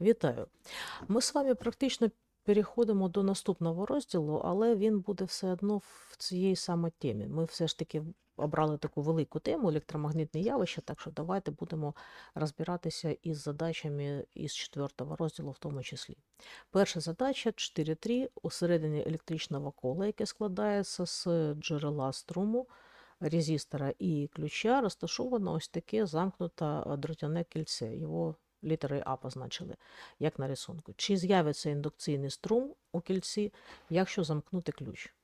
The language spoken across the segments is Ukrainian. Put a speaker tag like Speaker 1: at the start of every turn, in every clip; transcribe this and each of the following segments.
Speaker 1: Вітаю! Ми з вами практично переходимо до наступного розділу, але він буде все одно в цій самій темі. Ми все ж таки обрали таку велику тему електромагнітні явища, так що давайте будемо розбиратися із задачами із четвертого розділу, в тому числі. Перша задача 4.3 усередині електричного кола, яке складається з джерела струму, резистора і ключа, розташовано ось таке замкнуте дротяне кільце. Його літерою А позначили, як на рисунку. Чи з'явиться індукційний струм у кільці, якщо замкнути ключ?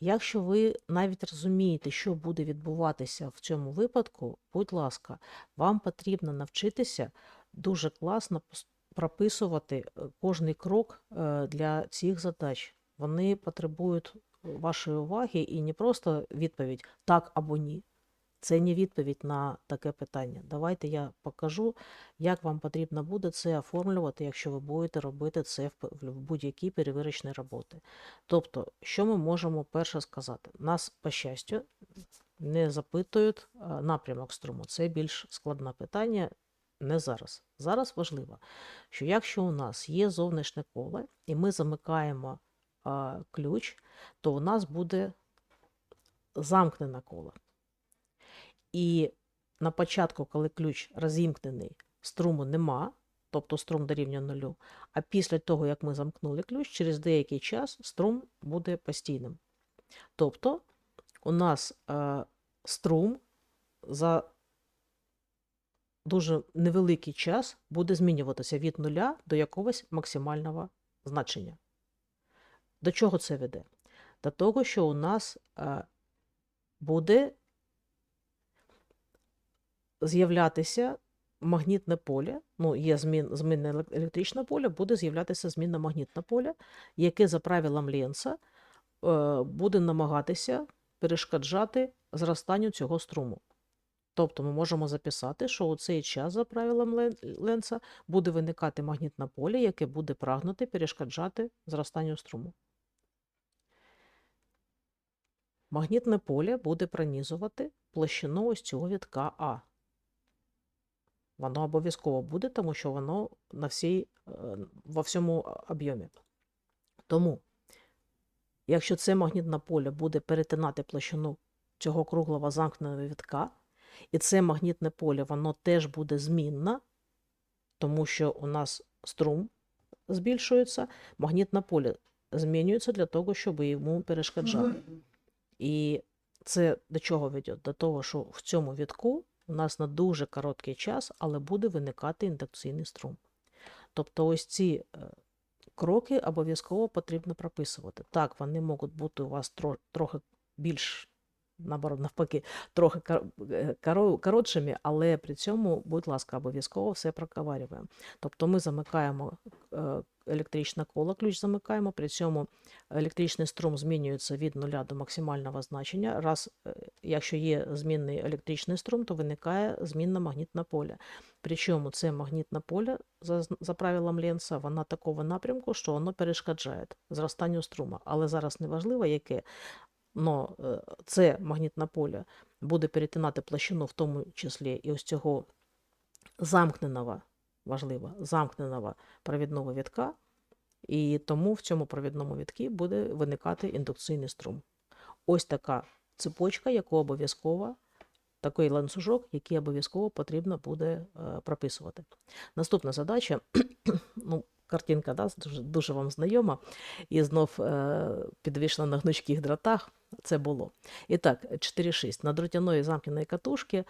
Speaker 1: Якщо ви навіть розумієте, що буде відбуватися в цьому випадку, будь ласка, вам потрібно навчитися дуже класно прописувати е, кожний крок е, для цих задач. Вони потребують вашої уваги і не просто відповідь так або ні. Це не відповідь на таке питання. Давайте я покажу, як вам потрібно буде це оформлювати, якщо ви будете робити це в будь-якій перевірочній роботи. Тобто, що ми можемо перше сказати? Нас, по щастю, не запитують напрямок струму. Це більш складне питання. Не зараз. Зараз важливо, що якщо у нас є зовнішнє коле, і ми замикаємо ключ, то у нас буде замкнене коло. І на початку, коли ключ розімкнений, струму нема, тобто струм дорівнює нулю. А після того, як ми замкнули ключ, через деякий час струм буде постійним. Тобто у нас е, струм за дуже невеликий час буде змінюватися від нуля до якогось максимального значення. До чого це веде? До того, що у нас е, буде з'являтися магнітне поле, ну, є змін, змінне електричне поле, буде з'являтися змінне магнітне поле, яке за правилом Ленца е, буде намагатися перешкоджати зростанню цього струму. Тобто ми можемо записати, що у цей час, за правилом Лен- Ленца, буде виникати магнітне поле, яке буде прагнути перешкоджати зростанню струму. Магнітне поле буде пронізувати площину ось цього вітка А. Воно обов'язково буде, тому що воно на всій, е, во всьому об'ємі. Тому, якщо це магнітне поле буде перетинати площину цього круглого замкненого вітка, і це магнітне поле воно теж буде змінне, тому що у нас струм збільшується, магнітне поле змінюється для того, щоб йому перешкоджати. І це до чого веде? До того, що в цьому вітку у нас на дуже короткий час, але буде виникати індукційний струм. Тобто ось ці е, кроки обов'язково потрібно прописувати. Так, вони можуть бути у вас трохи більш, наоборот, навпаки, трохи е, коро- коротшими, але при цьому, будь ласка, обов'язково все проковарюємо. Тобто ми замикаємо е, електричне коло, ключ замикаємо, при цьому електричний струм змінюється від нуля до максимального значення. Раз, е, якщо є змінний електричний струм, то виникає змінне магнітне поле. Причому це магнітне поле, за, за правилом Ленца, воно такого напрямку, що воно перешкоджає зростанню струму. Але зараз не важливо, яке, но е, це магнітне поле буде перетинати площину, в тому числі і ось цього замкненого, важливо, замкненого провідного вітка, і тому в цьому провідному віткі буде виникати індукційний струм. Ось така цепочка, яку обов'язково, такий ланцюжок, який обов'язково потрібно буде е, прописувати. Наступна задача, ну, картинка да, дуже, дуже вам знайома, і знов е, підвішена на гнучких дротах. Це було. І так, 4.6. На дротяної замкненої катушки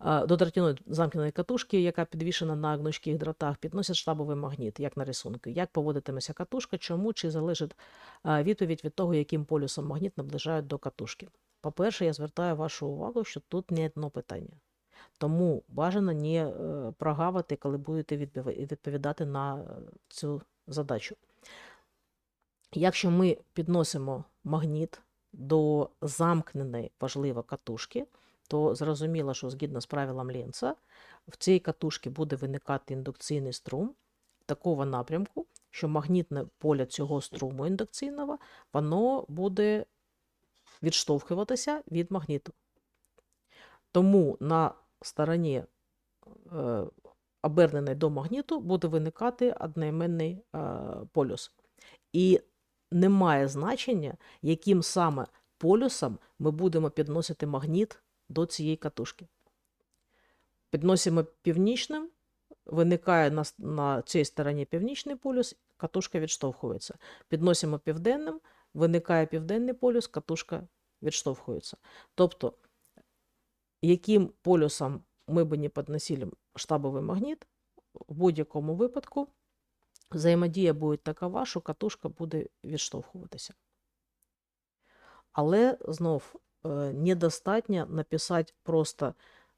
Speaker 1: До дротяної замкненої катушки, яка підвішена на гнучких дротах, підносять штабовий магніт, як на рисунку. Як поводитиметься катушка, чому чи залежить відповідь від того, яким полюсом магніт наближають до катушки? По-перше, я звертаю вашу увагу, що тут не одно питання. Тому бажано не е, прогавити, коли будете відповідати на цю задачу. Якщо ми підносимо магніт до замкненої важливо катушки, то зрозуміло, що згідно з правилом Ленца, в цій катушці буде виникати індукційний струм такого напрямку, що магнітне поле цього струму індукційного воно буде відштовхуватися від магніту. Тому на стороні е, обернений до магніту, буде виникати одноіменний е, полюс. І немає значення, яким саме полюсом ми будемо підносити магніт до цієї катушки. Підносимо північним, виникає на, на цій стороні північний полюс, катушка відштовхується. Підносимо південним, виникає південний полюс, катушка відштовхується. Тобто, яким полюсом ми б не підносили штабовий магніт, в будь-якому випадку взаємодія буде такова, що катушка буде відштовхуватися. Але знов е, недостатньо написати просто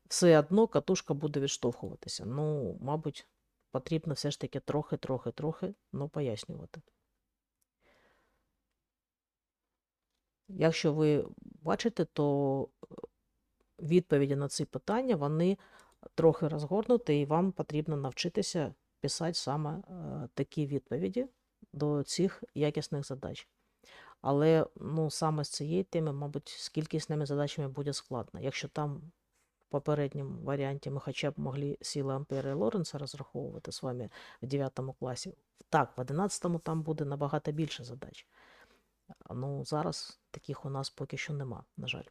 Speaker 1: все одно катушка буде відштовхуватися. Ну, мабуть, потрібно все ж таки трохи, трохи, трохи ну, пояснювати. Якщо ви бачите, то е, відповіді на ці питання вони трохи розгорнуті, і вам потрібно навчитися писати саме е, такі відповіді до цих якісних задач. Але ну, саме з цієї теми, мабуть, з кількісними задачами буде складно. Якщо там в попередньому варіанті ми хоча б могли сили Ампера і Лоренца розраховувати з вами в 9 класі, так, в 11 там буде набагато більше задач. Ну, зараз таких у нас поки що нема, на жаль.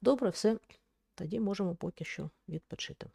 Speaker 1: Добре, все. Тоді можемо поки що відпочити.